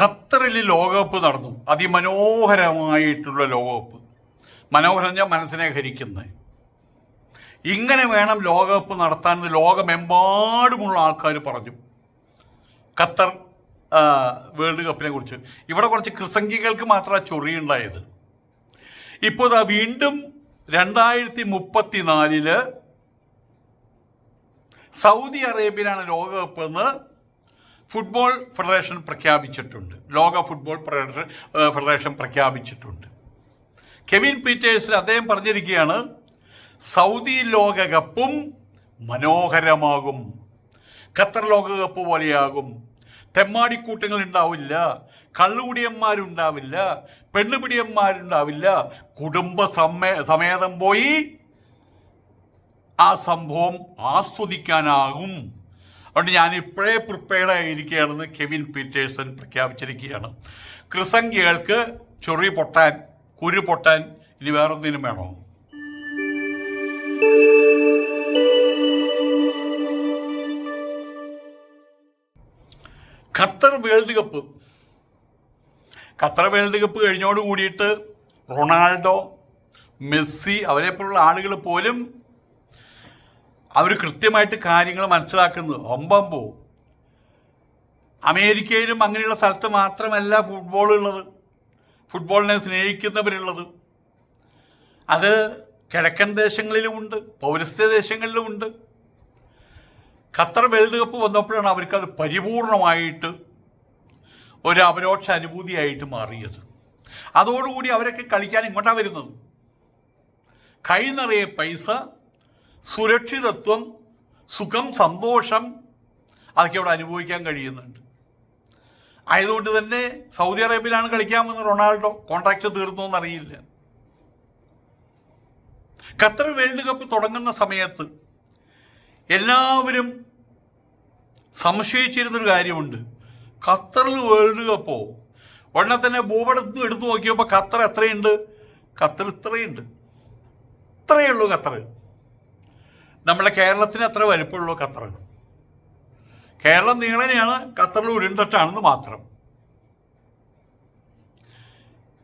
ഖത്തറിൽ ലോകകപ്പ് നടന്നു. അതിമനോഹരമായിട്ടുള്ള ലോകകപ്പ്. മനോഹരം ഞാൻ മനസ്സിനെ ഹരിക്കുന്നത് ഇങ്ങനെ വേണം ലോകകപ്പ് നടത്താൻ ലോകമെമ്പാടുമുള്ള ആൾക്കാർ പറഞ്ഞു. ഖത്തർ വേൾഡ് കപ്പിനെ കുറിച്ച്. ഇവിടെ കുറച്ച് കൃസംഗികൾക്ക് മാത്രമാണ് ചൊറിയുണ്ടായത് ഇപ്പോൾ ഇതാ വീണ്ടും രണ്ടായിരത്തി മുപ്പത്തിനാലിൽ സൗദി അറേബ്യയിലാണ് ലോകകപ്പ് എന്ന് ഫുട്ബോൾ ഫെഡറേഷൻ പ്രഖ്യാപിച്ചിട്ടുണ്ട്. ലോക ഫുട്ബോൾ ഫെഡറേഷൻ പ്രഖ്യാപിച്ചിട്ടുണ്ട്. കെവിൻ പീറ്റേഴ്സിൽ അദ്ദേഹം പറഞ്ഞിരിക്കുകയാണ് സൗദി ലോകകപ്പും മനോഹരമാകും. ഖത്തർ ലോകകപ്പ് പോലെയാകും. തെമ്മാടിക്കൂട്ടങ്ങൾ ഉണ്ടാവില്ല കള്ളുകുടിയന്മാരുണ്ടാവില്ല പെണ്ണുപിടിയന്മാരുണ്ടാവില്ല. കുടുംബ സമേ സമേതം പോയി ആ സംഭവം ആസ്വദിക്കാനാകും. അതുകൊണ്ട് ഞാൻ ഇപ്പോഴേ പ്രിപ്പയർഡ് ആയിരിക്കുകയാണെന്ന് കെവിൻ പീറ്റേഴ്സൺ പ്രഖ്യാപിച്ചിരിക്കുകയാണ്. ക്രിസംഖ്യകൾക്ക് ചൊറി പൊട്ടാൻ കുരു പൊട്ടാൻ ഇനി വേറൊന്നിനും വേണോ? Qatar world cup. Qatar world cup കഴിഞ്ഞോട് കൂടിയിട്ട് റൊണാൾഡോ മെസ്സി അവരെപ്പോലുള്ള ആളുകൾ പോലും അവർ കൃത്യമായിട്ട് കാര്യങ്ങൾ മനസ്സിലാക്കുന്നത് ഒമ്പമ്പോ. അമേരിക്കയിലും അങ്ങനെയുള്ള സ്ഥലത്ത് മാത്രമല്ല ഫുട്ബോൾ ഉള്ളത്. ഫുട്ബോളിനെ സ്നേഹിക്കുന്നവരുള്ളത്. അത് കിഴക്കൻ ദേശങ്ങളിലുമുണ്ട് പൗരസ്ത്യ ദേശങ്ങളിലുമുണ്ട് ഖത്തർ വേൾഡ് കപ്പ് വന്നപ്പോഴാണ് അവർക്കത് പരിപൂർണമായിട്ട് ഒരു അപരോക്ഷ അനുഭൂതിയായിട്ട് മാറിയത്. അതോടുകൂടി അവരൊക്കെ കളിക്കാൻ ഇങ്ങോട്ടാണ് വരുന്നത്. കൈ നിറയെ പൈസ സുരക്ഷിതത്വം സുഖം സന്തോഷം അതൊക്കെ അവിടെ അനുഭവിക്കാൻ കഴിയുന്നുണ്ട്. ആയതുകൊണ്ട് തന്നെ സൗദി അറേബ്യയിലാണ് കളിക്കാമെന്ന് റൊണാൾഡോ കോൺട്രാക്ട് തീർന്നു എന്നറിയില്ല. ഖത്തർ വേൾഡ് കപ്പ് തുടങ്ങുന്ന സമയത്ത് എല്ലാവരും സംശയിച്ചിരുന്നൊരു കാര്യമുണ്ട്. ഖത്തറിൽ വേൾഡ് കപ്പോ? ഉടനെ തന്നെ ഭൂപടത്ത് എടുത്തു നോക്കിയപ്പോൾ ഖത്തർ എത്രയുണ്ട്? ഖത്തർ ഇത്രയുണ്ട്. ഇത്രയേ ഉള്ളൂ ഖത്തർ. നമ്മുടെ കേരളത്തിന് അത്ര വലിപ്പമുള്ളൂ ഖത്തർ കേരളം നീളനെയാണ് ഖത്തറിൽ ഉരുണ്ടട്ടാണെന്ന് മാത്രം.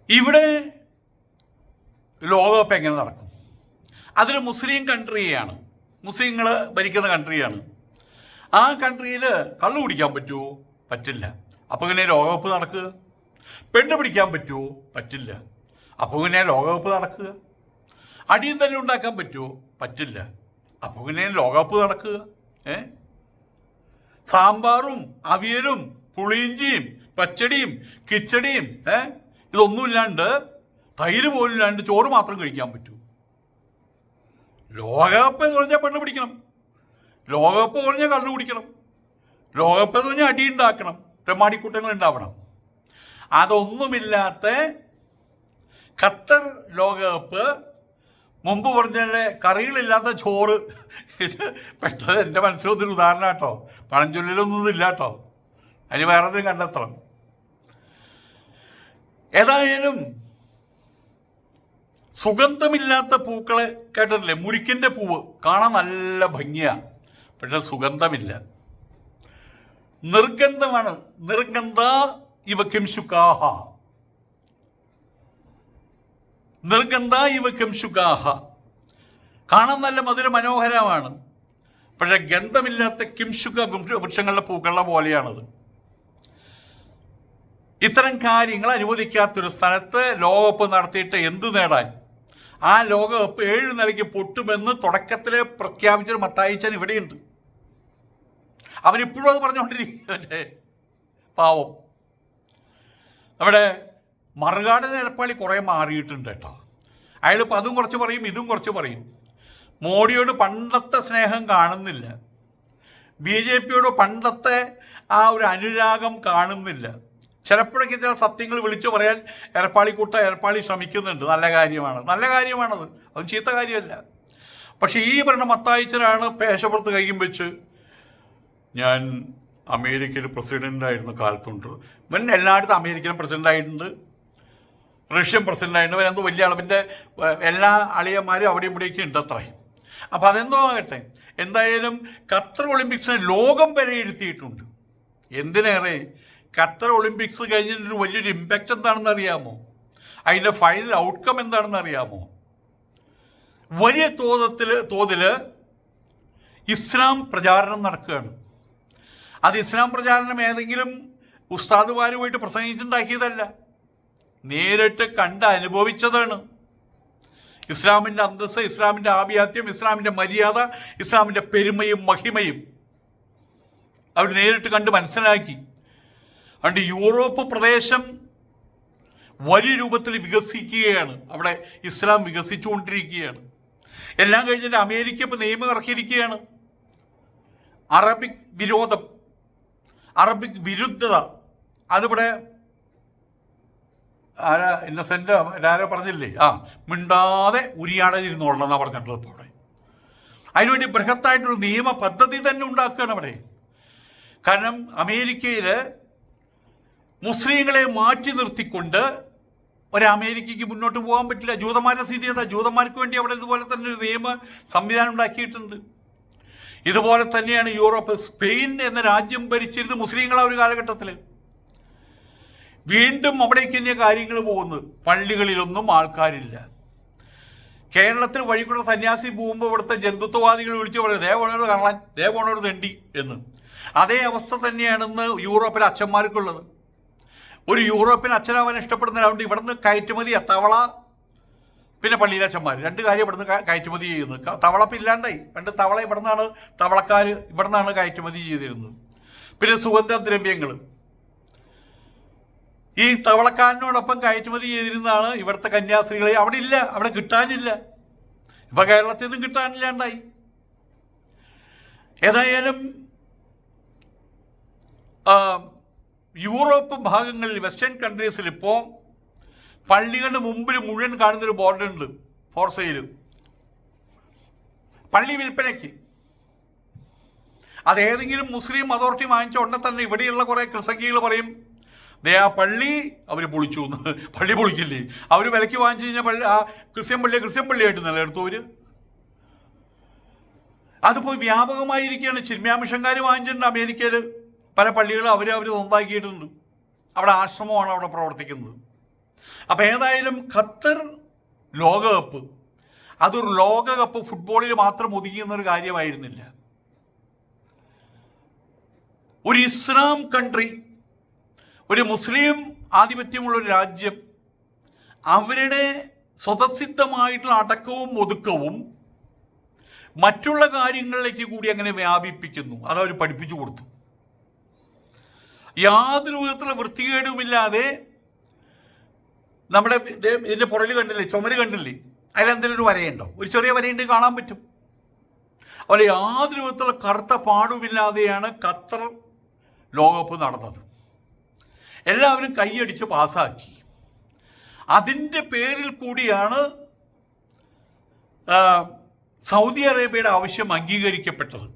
ഇവിടെ ലോകകപ്പ് എങ്ങനെ നടക്കും? അതൊരു മുസ്ലിം കൺട്രിയാണ് മുസ്ലിങ്ങൾ ഭരിക്കുന്ന കൺട്രിയാണ്. ആ കൺട്രിയിൽ കള്ളു കുടിക്കാൻ പറ്റുമോ പറ്റില്ല. അപ്പോൾ പിന്നെ ലോകകപ്പ് നടക്കുക പെണ്ണ് പിടിക്കാൻ പറ്റുമോ പറ്റില്ല. അപ്പോൾ പിന്നെ ലോകകപ്പ് നടക്കുക അടിയും തന്നെ ഉണ്ടാക്കാൻ പറ്റുമോ പറ്റില്ല. അപ്പോൾ പിന്നെ ലോകകപ്പ് നടക്കുക. ഏ? സാമ്പാറും അവിയലും പുളിയിഞ്ചിയും പച്ചടിയും കിച്ചടിയും ഏ? ഇതൊന്നുമില്ലാണ്ട് തൈര് പോലും ഇല്ലാണ്ട് ചോറ് മാത്രം കഴിക്കാൻ പറ്റൂ. ലോകകപ്പ് എന്ന് പറഞ്ഞാൽ പെണ്ണ് പിടിക്കണം. ലോകകപ്പ് പറഞ്ഞാൽ കള്ളു കുടിക്കണം. ലോകകപ്പ് എന്ന് പറഞ്ഞാൽ അടി ഉണ്ടാക്കണം. തെമ്മാടിക്കൂട്ടങ്ങൾ ഉണ്ടാവണം. അതൊന്നുമില്ലാത്ത ഖത്തർ ലോകകപ്പ് മുമ്പ് പറഞ്ഞ കറികളില്ലാത്ത ചോറ്. ഇത് പെട്ടെന്ന് എന്റെ മനസ്സിലൊന്നൊരു ഉദാഹരണം കേട്ടോ. പഴഞ്ചൊല്ലിലൊന്നും ഇല്ല കേട്ടോ. അതിന് വേറെ എന്തെങ്കിലും കണ്ടെത്തണം. ഏതായാലും സുഗന്ധമില്ലാത്ത പൂക്കളെ കേട്ടിട്ടില്ലേ? മുരിക്കിന്റെ പൂവ് കാണാൻ നല്ല ഭംഗിയാണ് പക്ഷെ സുഗന്ധമില്ല. നിർഗന്ധമാണ്. നിർഗന്ധ ഇവ കിംശുക്കാഹ നിർഗന്ധ കിംശുക്കാഹ കാണാൻ നല്ല മധുര മനോഹരമാണ്. പക്ഷെ ഗന്ധമില്ലാത്ത കിംശുക വൃക്ഷങ്ങളുടെ പൂക്കളുടെ പോലെയാണത്. ഇത്തരം കാര്യങ്ങൾ അനുവദിക്കാത്തൊരു സ്ഥലത്ത് ലോകകപ്പ് നടത്തിയിട്ട് എന്തു നേടാൻ? ആ ലോകകപ്പ് ഏഴ് നിലയ്ക്ക് പൊട്ടുമെന്ന് തുടക്കത്തിൽ പ്രഖ്യാപിച്ചൊരു മത്തായിച്ചൻ ഇവിടെയുണ്ട്. അവരിപ്പോഴും അത് പറഞ്ഞുകൊണ്ടിരിക്കും പാവം. നമ്മുടെ മറുകാടൻ നിലപ്പാളി കുറേ മാറിയിട്ടുണ്ട് കേട്ടോ. അയാൾ അതും കുറച്ച് പറയും ഇതും കുറച്ച് പറയും. മോഡിയോട് പണ്ടത്തെ സ്നേഹം കാണുന്നില്ല. ബി ജെ പിയോട് പണ്ടത്തെ ആ ഒരു അനുരാഗം കാണുന്നില്ല. ചിലപ്പോഴൊക്കെ ചില സത്യങ്ങൾ വിളിച്ചു പറയാൻ എരപ്പാളിക്കൂട്ട എരപ്പാളി ശ്രമിക്കുന്നുണ്ട്. നല്ല കാര്യമാണ്. നല്ല കാര്യമാണത്. അത് ചീത്ത കാര്യമല്ല. പക്ഷേ ഈ പറഞ്ഞ മത്തായിച്ചനാണ് പേശപ്പുറത്ത് കൈയും വെച്ച് ഞാൻ അമേരിക്കയിൽ പ്രസിഡന്റായിരുന്ന കാലത്തുണ്ട്. ഇവൻ എല്ലായിടത്തും അമേരിക്കയിലും പ്രസിഡന്റായിട്ടുണ്ട് റഷ്യൻ പ്രസിഡന്റായിട്ടുണ്ട് അവരെന്തോ വലിയ അളവിന്റെ എല്ലാ അളിയന്മാരും അവിടെയും ഇവിടെയൊക്കെ ഉണ്ട് അത്രയും അപ്പോൾ അതെന്തോ ആകട്ടെ. എന്തായാലും ഖത്തർ ഒളിമ്പിക്സിനെ ലോകം വിലയിരുത്തിയിട്ടുണ്ട് എന്തിനേറെ? ഖത്തർ ഒളിമ്പിക്സ് കഴിഞ്ഞിട്ടൊരു വലിയൊരു ഇമ്പാക്റ്റ് എന്താണെന്ന് അറിയാമോ? അതിന്റെ ഫൈനൽ ഔട്ട്കം എന്താണെന്ന് അറിയാമോ? വലിയ തോതത്തിൽ തോതിൽ ഇസ്ലാം പ്രചാരണം നടക്കുകയാണ്. അത് ഇസ്ലാം പ്രചാരണം ഏതെങ്കിലും ഉസ്താദുമാരുമായിട്ട് പ്രസംഗിച്ചുണ്ടാക്കിയതല്ല. നേരിട്ട് കണ്ട് അനുഭവിച്ചതാണ്. ഇസ്ലാമിന്റെ അന്തസ്സ് ഇസ്ലാമിന്റെ ആഭിയാത്യം ഇസ്ലാമിന്റെ മര്യാദ ഇസ്ലാമിന്റെ പെരുമയും മഹിമയും അവർ നേരിട്ട് കണ്ട് മനസ്സിലാക്കി. അതുകൊണ്ട് യൂറോപ്പ് പ്രദേശം വലിയ രൂപത്തിൽ വികസിക്കുകയാണ്. അവിടെ ഇസ്ലാം വികസിച്ചുകൊണ്ടിരിക്കുകയാണ്. എല്ലാം കഴിഞ്ഞിട്ട് അമേരിക്ക ഇപ്പോൾ നിയമം ഇറക്കിയിരിക്കുകയാണ്. അറബിക് വിരോധം അറബിക് വിരുദ്ധത. അതിവിടെ ആരാ? ഇന്നസെന്റ് ആരോ പറഞ്ഞില്ലേ? ആ മിണ്ടാതെ ഉരിയാടെ ഇരുന്നോളണം പറഞ്ഞിട്ടുള്ളത് അവിടെ. അതിനുവേണ്ടി ബൃഹത്തായിട്ടൊരു നിയമ പദ്ധതി തന്നെ ഉണ്ടാക്കുകയാണ് അവിടെ. കാരണം അമേരിക്കയിൽ മുസ്ലിങ്ങളെ മാറ്റി നിർത്തിക്കൊണ്ട് ഒരു മുന്നോട്ട് പോകാൻ പറ്റില്ല. ജൂതന്മാരുടെ സ്ഥിതി എന്താ? ജൂതന്മാർക്ക് വേണ്ടി അവിടെ ഇതുപോലെ തന്നെ ഒരു നിയമ സംവിധാനം ഉണ്ടാക്കിയിട്ടുണ്ട്. ഇതുപോലെ തന്നെയാണ് യൂറോപ്പ് സ്പെയിൻ എന്ന രാജ്യം ഭരിച്ചിരുന്നത് മുസ്ലിങ്ങളാ ഒരു കാലഘട്ടത്തിൽ വീണ്ടും അവിടേക്ക് തന്നെ കാര്യങ്ങൾ പോകുന്നത്. പള്ളികളിലൊന്നും ആൾക്കാരില്ല. കേരളത്തിൽ വഴിക്കുള്ള സന്യാസി പോകുമ്പോൾ ഇവിടുത്തെ ജന്തുത്വവാദികൾ വിളിച്ചു പറയും ദേവണൊരു കള്ളൻ ദേവണൊരു തെണ്ടി എന്ന്. അതേ അവസ്ഥ തന്നെയാണെന്ന് യൂറോപ്പിലെ അച്ഛന്മാർക്കുള്ളത്. ഒരു യൂറോപ്യൻ അച്ഛനാവാൻ ഇഷ്ടപ്പെടുന്നതുകൊണ്ട് ഇവിടുന്ന് കയറ്റുമതി തവള പിന്നെ പള്ളിയിലെ അച്ഛന്മാർ രണ്ട് കാര്യം ഇവിടുന്ന് കയറ്റുമതി ചെയ്യുന്നത് തവള ഇല്ലാണ്ടായി പണ്ട് തവള ഇവിടുന്നാണ് തവളക്കാർ ഇവിടുന്നാണ് കയറ്റുമതി ചെയ്തിരുന്നത്. പിന്നെ സുഗന്ധദ്രവ്യങ്ങൾ ഈ തവളക്കാരനോടൊപ്പം കയറ്റുമതി ചെയ്തിരുന്നതാണ് ഇവിടുത്തെ കന്യാസ്ത്രീകളെ അവിടെ ഇല്ല അവിടെ കിട്ടാനില്ല. ഇപ്പൊ കേരളത്തിൽ നിന്നും കിട്ടാനില്ലാണ്ടായി. ഏതായാലും യൂറോപ്പ് ഭാഗങ്ങളിൽ വെസ്റ്റേൺ കൺട്രീസിൽ ഇപ്പോൾ പള്ളികളുടെ മുമ്പിൽ മുഴുവൻ കാണുന്നൊരു ബോർഡുണ്ട് ഫോർ സെയിൽ പള്ളി വിൽപ്പനയ്ക്ക്. അത് ഏതെങ്കിലും മുസ്ലിം അതോറിറ്റി വാങ്ങിച്ച ഉടനെ തന്നെ ഇവിടെയുള്ള കുറേ കൃസംഗികൾ പറയും ദേ ആ പള്ളി അവർ പൊളിച്ചു എന്ന്. പള്ളി പൊളിക്കില്ലേ? അവർ വിലയ്ക്ക് വാങ്ങിച്ചു കഴിഞ്ഞാൽ പള്ളി ആ ക്രിസ്ത്യൻ പള്ളിയെ ക്രിസ്ത്യൻ പള്ളിയായിട്ട് നിലനിർത്തും അവർ അതിപ്പോൾ വ്യാപകമായിരിക്കുകയാണ്. ചിന്മയാമിഷൻകാർ വാങ്ങിച്ചിട്ടുണ്ട് അമേരിക്കയിൽ പല പള്ളികളും അവർ അവർ സ്വന്തമാക്കിയിട്ടുണ്ട് അവിടെ ആശ്രമമാണ് അവിടെ പ്രവർത്തിക്കുന്നത്. അപ്പോൾ ഏതായാലും ഖത്തർ ലോകകപ്പ് അതൊരു ലോകകപ്പ് ഫുട്ബോളിൽ മാത്രം ഒതുങ്ങിയെന്ന ഒരു കാര്യമായിരുന്നില്ല. ഒരു ഇസ്ലാം കൺട്രി ഒരു മുസ്ലിം ആധിപത്യമുള്ള ഒരു രാജ്യം അവരുടെ സ്വതസിദ്ധമായിട്ടുള്ള അടക്കവും ഒതുക്കവും മറ്റുള്ള കാര്യങ്ങളിലേക്ക് കൂടി അങ്ങനെ വ്യാപിപ്പിക്കുന്നു. അത് അവർ പഠിപ്പിച്ചു കൊടുത്തു. യാതൊരു വിധത്തിലുള്ള വൃത്തികേടുമില്ലാതെ നമ്മുടെ ഇതിന്റെ പുറകിൽ കണ്ടില്ലേ? ചുമര് കണ്ടില്ലേ? അതിലെന്തെങ്കിലും ഒരു വരയുണ്ടോ? ഒരു ചെറിയ വരയുണ്ട് കാണാൻ പറ്റും. അതുപോലെ യാതൊരു വിധത്തിലുള്ള കറുത്ത പാടുമില്ലാതെയാണ് ഖത്തർ ലോകകപ്പ് നടന്നത്. എല്ലാവരും കൈയടിച്ച് പാസ്സാക്കി. അതിന്റെ പേരിൽ കൂടിയാണ് സൗദി അറേബ്യയുടെ ആവശ്യം അംഗീകരിക്കപ്പെട്ടത്.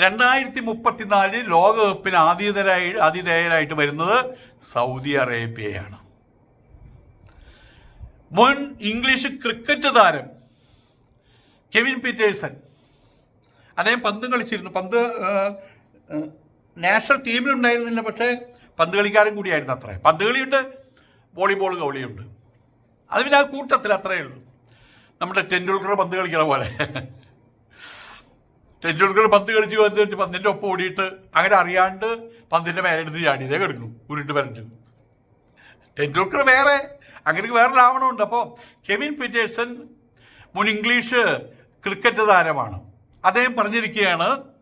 രണ്ടായിരത്തി മുപ്പത്തിനാലിൽ ലോകകപ്പിന് ആതിഥേയരായി ആതിഥേയരായിട്ട് വരുന്നത് സൗദി അറേബ്യയാണ്. മുൻ ഇംഗ്ലീഷ് ക്രിക്കറ്റ് താരം കെവിൻ പീറ്റേഴ്സൺ അദ്ദേഹം പന്ത് കളിച്ചിരുന്നു. പന്ത് നാഷണൽ ടീമിലുണ്ടായിരുന്നില്ല പക്ഷേ പന്ത് കളിക്കാരൻ കൂടിയായിരുന്നു അത്രേ. പന്ത് കളിയുണ്ട് വോളിബോൾ കളിയുണ്ട് അത് പിന്നെ ആ കൂട്ടത്തിൽ അത്രയേ ഉള്ളൂ. നമ്മുടെ ടെൻഡുൽക്കർ പന്ത് കളിക്കണ പോലെ. ടെൻഡുൽക്കർ പന്ത് കളിച്ച് വന്നിട്ട് പന്തിന്റെ ഒപ്പം ഓടിയിട്ട് അങ്ങനെ അറിയാണ്ട് പന്തിന്റെ മേലെടുത്ത് ചാടി. ഇതേ കിടക്കുന്നു ഉരുണ്ട് പരഞ്ഞു ടെൻഡുൽക്കർ വേറെ അങ്ങനെ വേറെ ലാവണമുണ്ട് അപ്പോൾ കെവിൻ പീറ്റേഴ്സൺ മുൻ ഇംഗ്ലീഷ് ക്രിക്കറ്റ് താരമാണ്. അദ്ദേഹം പറഞ്ഞിരിക്കുകയാണ്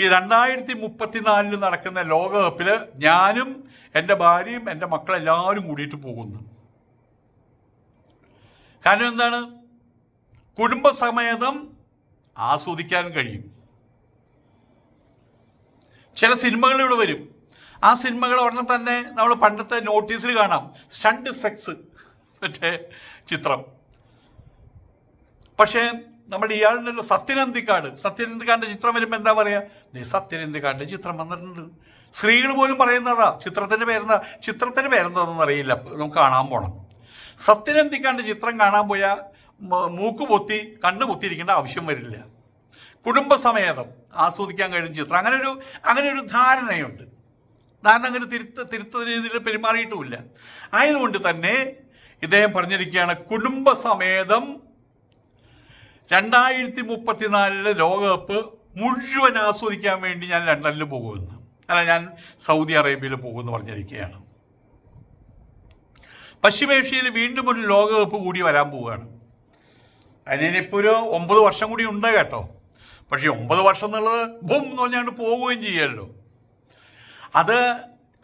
ഈ രണ്ടായിരത്തി മുപ്പത്തിനാലിൽ നടക്കുന്ന ലോകകപ്പിൽ ഞാനും എന്റെ ഭാര്യയും എന്റെ മക്കളെല്ലാവരും കൂടിയിട്ട് പോകുന്നു. കാരണം എന്താണ്? കുടുംബസമേതം ആസ്വദിക്കാൻ കഴിയും. ചില സിനിമകൾ ഇവിടെ വരും. ആ സിനിമകൾ ഉടനെ തന്നെ നമ്മൾ പണ്ടത്തെ നോട്ടീസിൽ കാണാം. സ്റ്റണ്ട് സെക്സ് മറ്റേ ചിത്രം. പക്ഷേ നമ്മുടെ ഇയാളുടെ സത്യനന്ദിക്കാട്. സത്യനന്ദിക്കാടിന്റെ ചിത്രം വരുമ്പോൾ എന്താ പറയാ? നീ സത്യനന്ദിക്കാടിന്റെ ചിത്രം വന്നിട്ടുണ്ട്. സ്ത്രീകൾ പോലും പറയുന്നതാ. ചിത്രത്തിന്റെ പേരെന്താ? ചിത്രത്തിന്റെ പേരെന്താണെന്ന് അറിയില്ല. നമുക്ക് കാണാൻ പോണം. സത്യനന്ദിക്കാണ്ട് ചിത്രം കാണാൻ പോയാൽ മൂക്ക് പൊത്തി കണ്ണ് പൊത്തിയിരിക്കേണ്ട ആവശ്യം വരില്ല. കുടുംബസമേതം ആസ്വദിക്കാൻ കഴിയുന്ന ചിത്രം. അങ്ങനെ ഒരു അങ്ങനെ ഒരു ധാരണയുണ്ട്. ധാരണ അങ്ങനെ തിരുത്ത തിരുത്ത രീതിയിൽ പെരുമാറിയിട്ടുമില്ല. ആയതുകൊണ്ട് തന്നെ ഇദ്ദേഹം പറഞ്ഞിരിക്കുകയാണ് കുടുംബസമേതം രണ്ടായിരത്തി മുപ്പത്തിനാലിലെ ലോകകപ്പ് മുഴുവൻ ആസ്വദിക്കാൻ വേണ്ടി ഞാൻ ലണ്ടനിൽ പോകുമെന്ന് അല്ല ഞാൻ സൗദി അറേബ്യയിൽ പോകുമെന്ന് പറഞ്ഞിരിക്കുകയാണ്. പശ്ചിമേഷ്യയിൽ വീണ്ടും ഒരു ലോകകപ്പ് കൂടി വരാൻ പോവുകയാണ്. അതിനിപ്പോൾ ഒരു ഒമ്പത് വർഷം കൂടി ഉണ്ട് കേട്ടോ. പക്ഷേ ഒമ്പത് വർഷം എന്നുള്ളത് ബും എന്ന് പറഞ്ഞാണ്ട് പോവുകയും ചെയ്യുമല്ലോ അത്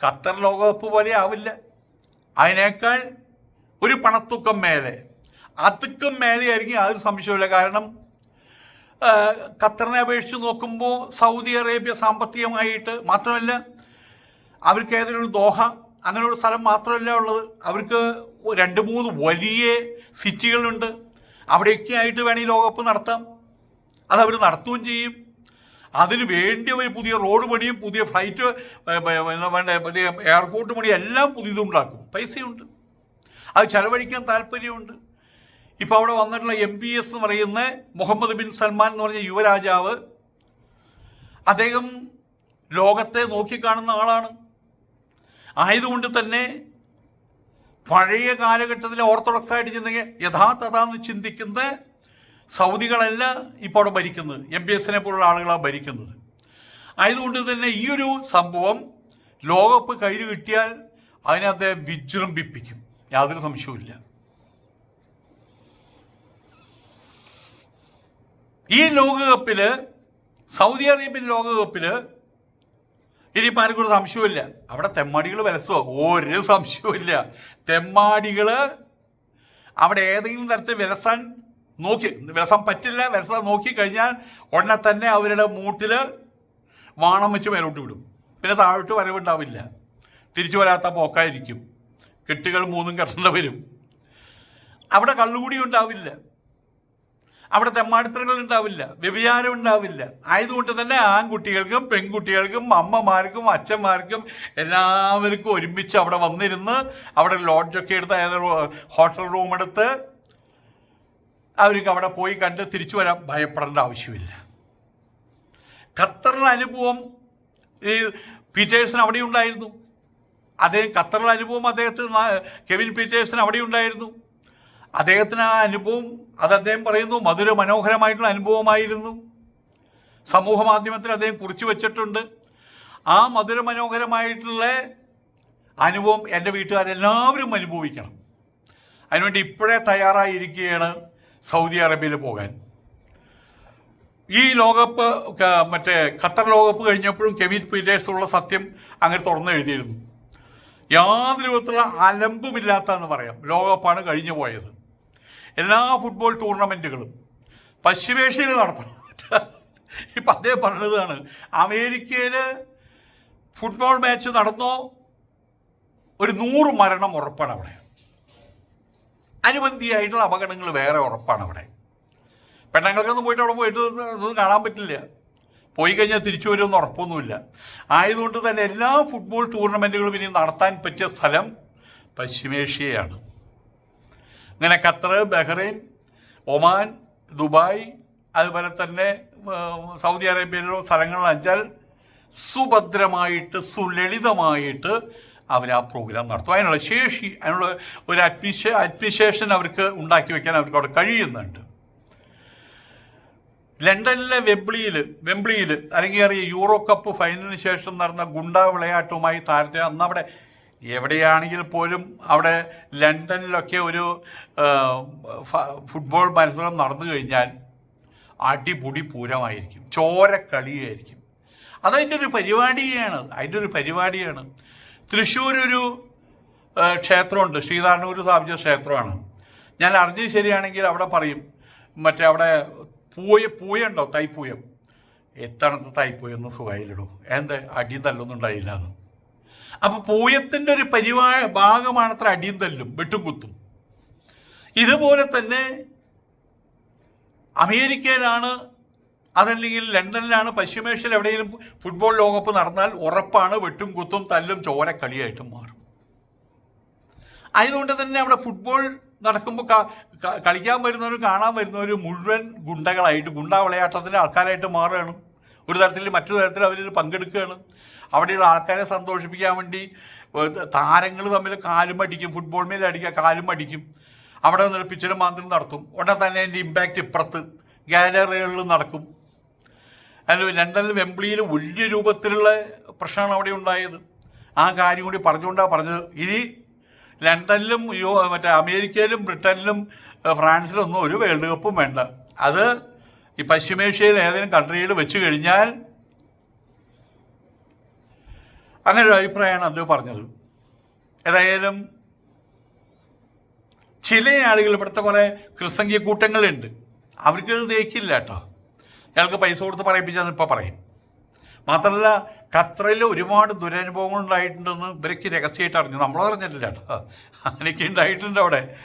ഖത്തർ ലോകകപ്പ് പോലെ ആവില്ല. അതിനേക്കാൾ ഒരു പണത്തൂക്കം മേലെ അതുക്കും മേലെയായിരിക്കും യാതൊരു സംശയമില്ല കാരണം ഖത്തറിനെ അപേക്ഷിച്ച് നോക്കുമ്പോൾ സൗദി അറേബ്യ സാമ്പത്തികമായിട്ട് മാത്രമല്ല അവർക്ക് ഏതെങ്കിലും ദോഹ അങ്ങനെ ഒരു സ്ഥലം മാത്രമല്ല ഉള്ളത്. അവർക്ക് രണ്ട് മൂന്ന് വലിയ സിറ്റികളുണ്ട്. അവിടെയൊക്കെ ആയിട്ട് വേണമെങ്കിൽ ലോകകപ്പ് നടത്താം. അതവർ നടത്തുകയും ചെയ്യും. അതിന് വേണ്ടി അവർ പുതിയ റോഡ് പണിയും പുതിയ ഫ്ലൈറ്റ് പുതിയ എയർപോർട്ട് പണിയും എല്ലാം പുതിയതുണ്ടാക്കും. പൈസയുണ്ട്. അത് ചെലവഴിക്കാൻ താല്പര്യമുണ്ട്. ഇപ്പോൾ അവിടെ വന്നിട്ടുള്ള എം പി എസ് എന്ന് പറയുന്ന മുഹമ്മദ് ബിൻ സൽമാൻ എന്ന് പറഞ്ഞ യുവരാജാവ് അദ്ദേഹം ലോകത്തെ നോക്കിക്കാണുന്ന ആളാണ്. ആയതുകൊണ്ട് തന്നെ പഴയ കാലഘട്ടത്തിലെ ഓർത്തഡോക്സ് ആയിട്ട് ചിന്തിക്കുക യഥാതഥാന്ന് ചിന്തിക്കുന്ന സൗദികളല്ല ഇപ്പോൾ അവിടെ ഭരിക്കുന്നത്. എം പി എസിനെ പോലുള്ള ആളുകളാണ് ഭരിക്കുന്നത്. ആയതുകൊണ്ട് തന്നെ ഈ ഒരു സംഭവം ലോകകപ്പ് കയ്യിൽ കിട്ടിയാൽ അതിനകത്തെ വിജൃംഭിപ്പിക്കും. യാതൊരു സംശയവുമില്ല. ഈ ലോകകപ്പിൽ സൗദി അറേബ്യൻ ലോകകപ്പിൽ ഇനിയിപ്പോൾ ആർക്കും ഒരു സംശയമില്ല അവിടെ തെമ്മാടികൾ വിലസോ ഒരു സംശയമില്ല തെമ്മാടികൾ അവിടെ ഏതെങ്കിലും തരത്തിൽ വിലസാൻ നോക്കി വിലസാൻ പറ്റില്ല വിലസാൻ നോക്കി കഴിഞ്ഞാൽ ഉടനെ തന്നെ അവരുടെ മൂട്ടിൽ വാണം വെച്ച് മേലോട്ട് വിടും. പിന്നെ താഴോട്ട് വരവുണ്ടാവില്ല. തിരിച്ചു വരാത്ത പോക്കായിരിക്കും. കെട്ടുകൾ മൂന്നും കെട്ടേണ്ട വരും. അവിടെ കള്ളുകൂടി ഉണ്ടാവില്ല. അവിടെ തെമ്മാടിത്തരങ്ങൾ ഉണ്ടാവില്ല വ്യഭിചാരം ഉണ്ടാവില്ല. ആയതുകൊണ്ട് തന്നെ ആൺകുട്ടികൾക്കും പെൺകുട്ടികൾക്കും അമ്മമാർക്കും അച്ഛന്മാർക്കും എല്ലാവർക്കും ഒരുമിച്ച് അവിടെ വന്നിരുന്ന് അവിടെ ലോഡ്ജൊക്കെ എടുത്ത് ഏതൊരു ഹോട്ടൽ റൂം എടുത്ത് അവർക്ക് അവിടെ പോയി കണ്ട് തിരിച്ചു വരാൻ ഭയപ്പെടേണ്ട ആവശ്യമില്ല. ഖത്തറിലെ അനുഭവം ഈ പീറ്റേഴ്സൺ അവിടെ ഉണ്ടായിരുന്നു. അദ്ദേഹം ഖത്തറിലെ അനുഭവം അദ്ദേഹത്തിന് കെവിൻ പീറ്റേഴ്സൺ അവിടെ ഉണ്ടായിരുന്നു. അദ്ദേഹത്തിന് ആ അനുഭവം അത് അദ്ദേഹം പറയുന്നു മധുര മനോഹരമായിട്ടുള്ള അനുഭവമായിരുന്നു. സമൂഹ മാധ്യമത്തിൽ അദ്ദേഹം കുറിച്ചു വച്ചിട്ടുണ്ട്. ആ മധുര മനോഹരമായിട്ടുള്ള അനുഭവം എന്റെ വീട്ടുകാരെല്ലാവരും അനുഭവിക്കണം. അതിനുവേണ്ടി ഇപ്പോഴേ തയ്യാറായിരിക്കുകയാണ് സൗദി അറേബ്യയിൽ പോകാൻ. ഈ ലോകകപ്പ് മറ്റേ ഖത്തർ ലോകകപ്പ് കഴിഞ്ഞപ്പോഴും കെവിൻ പീറ്റേഴ്സുള്ള സത്യം അങ്ങനെ തുറന്നു എഴുതിയിരുന്നു. യാതൊരു വിധത്തിലുള്ള അലമ്പുമില്ലാത്തതെന്ന് പറയാം. ലോകകപ്പാണ് കഴിഞ്ഞു പോയത് എല്ലാ ഫുട്ബോൾ ടൂർണമെന്റുകളും പശ്ചിമേഷ്യയിൽ നടത്തണം ഇപ്പം അദ്ദേഹം പറഞ്ഞതാണ് അമേരിക്കയിൽ ഫുട്ബോൾ മാച്ച് നടന്നോ ഒരു നൂറ് മരണം ഉറപ്പാണ് അവിടെ. അനുബന്ധിയായിട്ടുള്ള അപകടങ്ങൾ വേറെ ഉറപ്പാണ് അവിടെ. പെണ്ണുങ്ങൾക്കൊന്നും പോയിട്ട് അവിടെ പോയിട്ട് ഒന്നും കാണാൻ പറ്റില്ല. പോയി കഴിഞ്ഞാൽ തിരിച്ചു വരുമെന്ന് ഉറപ്പൊന്നുമില്ല. ആയതുകൊണ്ട് തന്നെ എല്ലാ ഫുട്ബോൾ ടൂർണമെന്റുകളും ഇനി നടത്താൻ പറ്റിയ സ്ഥലം പശ്ചിമേഷ്യയാണ്. ഇങ്ങനെ ഖത്തർ ബഹ്റൈൻ ഒമാൻ ദുബായ് അതുപോലെ തന്നെ സൗദി അറേബ്യയിലുള്ള സ്ഥലങ്ങളിൽ സുഭദ്രമായിട്ട് സുലളിതമായിട്ട് അവർ ആ പ്രോഗ്രാം നടത്തും. അതിനുള്ള ശേഷി അതിനുള്ള ഒരു അഡ്മിനിഷ അഡ്മിനിസ്ട്രേഷൻ അവർക്ക് ഉണ്ടാക്കി വെക്കാൻ അവർക്ക് അവിടെ കഴിയുന്നുണ്ട്. ലണ്ടനിലെ വെബ്ലിയിൽ വെംബ്ലിയിൽ അരങ്ങേറിയ യൂറോ കപ്പ് ഫൈനലിന് ശേഷം നടന്ന ഗുണ്ടാ വിളയാട്ടവുമായി താരത്തെ അന്ന് അവിടെ എവിടെയാണെങ്കിൽ പോലും അവിടെ ലണ്ടനിലൊക്കെ ഒരു ഫുട്ബോൾ മത്സരം നടന്നു കഴിഞ്ഞാൽ അടിപൊടി പൂരമായിരിക്കും. ചോരക്കളിയായിരിക്കും. അതതിന്റെ ഒരു പരിപാടിയാണ് അതിന്റെ ഒരു പരിപാടിയാണ്. തൃശ്ശൂർ ഒരു ക്ഷേത്രമുണ്ട്. ശ്രീധാരണൂർ സ്ഥാപിച്ച ക്ഷേത്രമാണ്. ഞാൻ അറിഞ്ഞത് ശരിയാണെങ്കിൽ അവിടെ പറയും മറ്റേ അവിടെ പൂയ പൂയുണ്ടോ തൈപ്പൂയം. എത്തണത്ത് തൈപ്പൂയം ഒന്ന് സുഖമായിലിടും എന്താ? അടിയും തല്ലൊന്നും ഉണ്ടായില്ല അപ്പൊ പൂയത്തിന്റെ ഒരു പരിവാ ഭാഗമാണത്ര അടിയും തല്ലും വെട്ടും കുത്തും. ഇതുപോലെ തന്നെ അമേരിക്കയിലാണ് അതല്ലെങ്കിൽ ലണ്ടനിലാണ് പശ്ചിമേഷ്യയിൽ എവിടെയെങ്കിലും ഫുട്ബോൾ ലോകകപ്പ് നടന്നാൽ ഉറപ്പാണ് വെട്ടും കുത്തും തല്ലും ചോര കളിയായിട്ടും മാറും. അതുകൊണ്ട് തന്നെ അവിടെ ഫുട്ബോൾ നടക്കുമ്പോൾ കളിക്കാൻ വരുന്നവരും കാണാൻ വരുന്നവരും മുഴുവൻ ഗുണ്ടകളായിട്ട് ഗുണ്ടാവിളയാട്ടത്തിന്റെ ആൾക്കാരായിട്ട് മാറുകയാണ്. ഒരു തരത്തിൽ മറ്റൊരു തരത്തിൽ അവരിൽ പങ്കെടുക്കുകയാണ്. അവിടെയുള്ള ആൾക്കാരെ സന്തോഷിപ്പിക്കാൻ വേണ്ടി താരങ്ങൾ തമ്മിൽ കാലും അടിക്കും ഫുട്ബോൾ മേലെ അടിക്കുക കാലും അടിക്കും. അവിടെ നിന്ന് പിച്ചിലും മാന്ത്രം നടത്തും. ഉടനെ തന്നെ അതിന്റെ ഇമ്പാക്റ്റ് ഇപ്പുറത്ത് ഗാലറികളിൽ നടക്കും. അതിൽ ലണ്ടനിൽ വെമ്പിളിയിൽ വലിയ രൂപത്തിലുള്ള പ്രശ്നമാണ് അവിടെ ഉണ്ടായത്. ആ കാര്യം കൂടി പറഞ്ഞുകൊണ്ടാണ് പറഞ്ഞത്. ഇനി ലണ്ടനിലും യോ മറ്റേ അമേരിക്കയിലും ബ്രിട്ടനിലും ഫ്രാൻസിലൊന്നും ഫ്രാൻസിലും ഒരു വേൾഡ് കപ്പും വേണ്ട. അത് ഈ പശ്ചിമേഷ്യയിൽ ഏതെങ്കിലും കൺട്രിയിൽ വെച്ച് കഴിഞ്ഞാൽ അങ്ങനെ ഒരു അഭിപ്രായമാണ് അദ്ദേഹം പറഞ്ഞത്. ഏതായാലും ചില ആളുകൾ ഇവിടുത്തെ കുറേ ക്രിസ്തംഗീയ കൂട്ടങ്ങളുണ്ട്. അവർക്ക് ദഹിക്കില്ല കേട്ടോ. അയാൾക്ക് പൈസ കൊടുത്ത് പറയിപ്പിച്ചതെന്ന് ഇപ്പോൾ പറയും. മാത്രമല്ല ഖത്തറിൽ ഒരുപാട് ദുരനുഭവങ്ങൾ ഉണ്ടായിട്ടുണ്ടെന്ന് ഇവരൊക്കെ രഹസ്യമായിട്ട് അറിഞ്ഞു. നമ്മൾ അറിഞ്ഞിട്ടില്ല കേട്ടോ. അങ്ങനെയൊക്കെ ഉണ്ടായിട്ടുണ്ട് അവിടെ.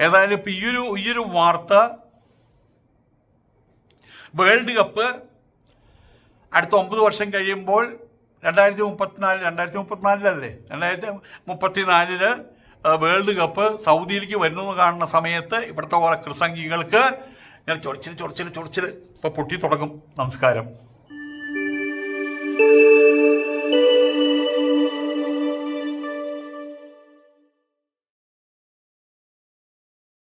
ഏതായാലും ഇപ്പം ഈയൊരു ഈയൊരു വാർത്ത വേൾഡ് കപ്പ് അടുത്ത ഒമ്പത് വർഷം കഴിയുമ്പോൾ രണ്ടായിരത്തി മുപ്പത്തിനാല് രണ്ടായിരത്തി മുപ്പത്തിനാലിലല്ലേ രണ്ടായിരത്തി മുപ്പത്തിനാലിൽ വേൾഡ് കപ്പ് സൗദിയിലേക്ക് വരുന്നു കാണുന്ന സമയത്ത് ഇവിടുത്തെ കുറെ കൃസംഗികൾക്ക് ഇങ്ങനെ ചൊറിച്ചിൽ ചൊറിച്ചിൽ ചൊറിച്ചിൽ ഇപ്പോൾ പൊട്ടി തുടങ്ങും. നമസ്കാരം.